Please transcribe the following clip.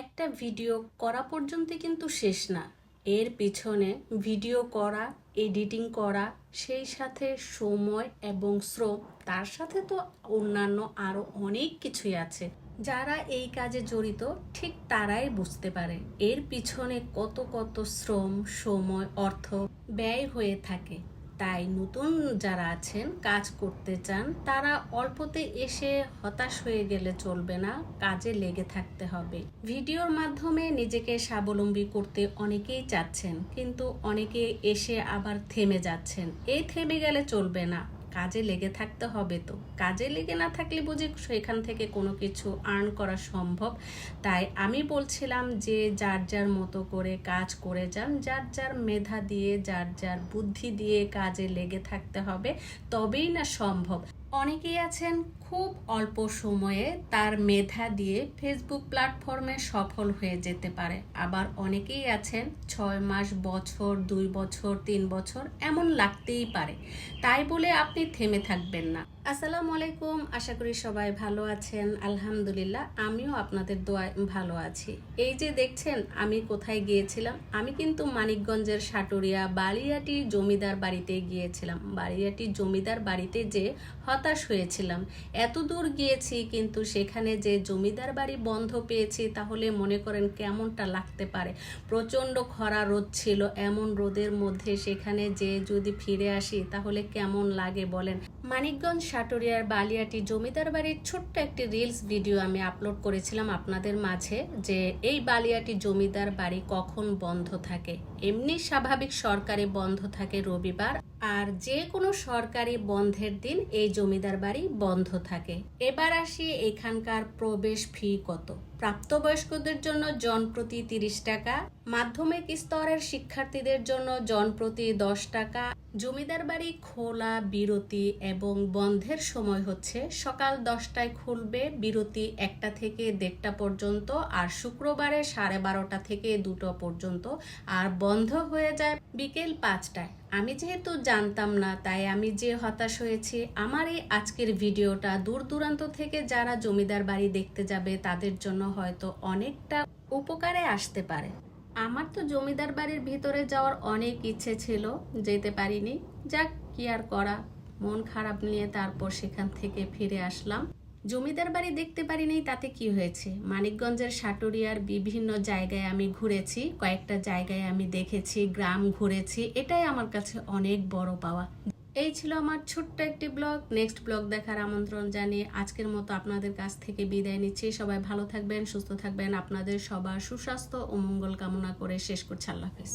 একটা ভিডিও করা পর্যন্ত কিন্তু শেষ না। এর পিছনে ভিডিও করা এডিটিং করা, সেই সাথে সময় এবং শ্রম, তার সাথে তো অন্যান্য আরও অনেক কিছুই আছে। যারা এই কাজে জড়িত, ঠিক তারাই বুঝতে পারে। এর পিছনে কত কত শ্রম, সময়, অর্থ ব্যয় হয়ে থাকে। তাই নতুন যারা আছেন, কাজ করতে চান, তারা অল্পতে এসে হতাশ হয়ে গেলে চলবে না, কাজে লেগে থাকতে হবে। ভিডিওর মাধ্যমে নিজেকে স্বাবলম্বী করতে অনেকেই চাচ্ছেন, কিন্তু অনেকে এসে আবার থেমে যাচ্ছেন। এই থেমে গেলে চলবে না। কাজে লেগে থাকতে হবে তো। কাজে লেগে না থাকলে বুঝি সেখান থেকে কোনো কিছু আর্ন করা সম্ভব। তাই আমি বলছিলাম যে যার যার মতো করে কাজ করে যান, যার যার মেধা দিয়ে, যার যার বুদ্ধি দিয়ে কাজে লেগে থাকতে হবে, তবেই না সম্ভব। অনেকেই আছেন খুব অল্প সময়ে তার মেধা দিয়ে ফেসবুক প্ল্যাটফর্মে সফল হয়ে যেতে পারে। আবার অনেকেই আছেন ছয় মাস, বছর, দুই বছর, তিন বছর, এমন লাগতেই পারে। তাই বলে আপনি থেমে থাকবেন না। আসসালামু আলাইকুম, আশা করি সবাই ভালো আছেন। আলহামদুলিল্লাহ, আমিও আপনাদের দোয়ায় ভালো আছি। এই যে দেখছেন, আমি কোথায় গিয়েছিলাম? আমি কিন্তু মানিকগঞ্জের সাটুরিয়া বালিয়াটি জমিদার বাড়িতে গিয়েছিলাম। বালিয়াটি জমিদার বাড়িতে যে হতাশ হয়েছিলাম। এত দূর গিয়েছি, কিন্তু সেখানে যে জমিদার বাড়ি বন্ধ পেয়েছি, তাহলে মনে করেন কেমনটা লাগতে পারে? প্রচণ্ড খরা রোদ ছিল, এমন রোদের মধ্যে সেখানে যে যদি ফিরে আসি, তাহলে কেমন লাগে বলেন? মানিকগঞ্জ সাটুরিয়ার বালিয়াটি জমিদার বাড়ির ছোট্ট একটি রিলস ভিডিও আমি আপলোড করেছিলাম আপনাদের মাঝে যে এই বালিয়াটি জমিদার বাড়ি কখন বন্ধ থাকে। এমনি স্বাভাবিক সরকারি বন্ধ থাকে রবিবার আর যে কোনো সরকারি বন্ধের দিন এই জমিদার বাড়ি বন্ধ থাকে। এবার আসি এখানকার প্রবেশ ফি কত? প্রাপ্তবয়স্কদের জন্য জনপ্রতি তিরিশ টাকা, মাধ্যমিক স্তরের শিক্ষার্থীদের জন্য জনপ্রতি দশ টাকা জমিদার বাড়ি খোলা, বিরতি এবং বন্ধের সময় হচ্ছে সকাল দশটায় খুলবে বিরতি একটা থেকে দেড়টা পর্যন্ত আর শুক্রবারে সাড়ে বারোটা থেকে দুটো পর্যন্ত আর বন্ধ হয়ে যায় বিকেল পাঁচটায়। আমি যেহেতু জানতাম না, তাই আমি যে হতাশ হয়েছি, আমার এই আজকের ভিডিওটা দূর দূরান্ত থেকে যারা জমিদার বাড়ি দেখতে যাবে তাদের জন্য হয়তো অনেকটা উপকারে আসতে পারে। আমার তো জমিদার বাড়ির ভিতরে যাওয়ার অনেক ইচ্ছে ছিল, যেতে পারিনি। যাক, কি আর করা? মন খারাপ নিয়ে তারপর সেখান থেকে ফিরে আসলাম। জমিদার বাড়ি দেখতে পারিনি, তাতে কি হয়েছে? মানিকগঞ্জের সাটুরিয়ার বিভিন্ন জায়গায় আমি ঘুরেছি, কয়েকটা জায়গায় আমি দেখেছি, গ্রাম ঘুরেছি, এটাই আমার কাছে অনেক বড় পাওয়া। এই ছিল আমার ছোট্ট একটি ব্লগ। নেক্সট ব্লগ দেখার আমন্ত্রণ জানিয়ে আজকের মতো আপনাদের কাছ থেকে বিদায় নিচ্ছি। সবাই ভালো থাকবেন, সুস্থ থাকবেন। আপনাদের সবার সুস্বাস্থ্য ও মঙ্গল কামনা করে শেষ করছি। আল্লাহ হাফেজ।